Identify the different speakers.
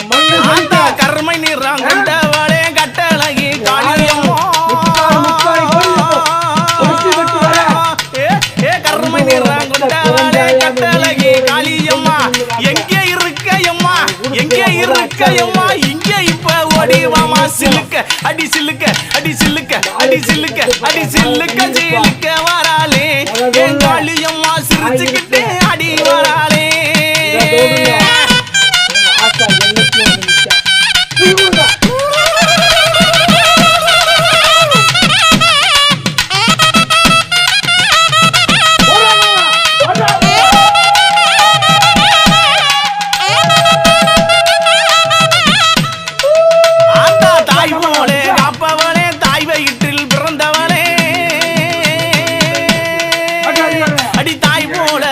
Speaker 1: கர்மை நிறம் கொண்டவளே கட்டழகி காளியம்மோ. கர்மை நிறம் கொண்டவளே கட்டழகி காளியம்மா. எங்கே இருக்க அம்மா எங்கே இருக்க அம்மா இங்கே இப்ப ஓடிவாமா? சிலுக்க அடி சிலுக்க அடி சிலுக்க அடி சிலுக்க அடி சிலுக்க ஜெயிலுக்க வராளே. என் காளியம்மா அடி வரா அடி தாய் போல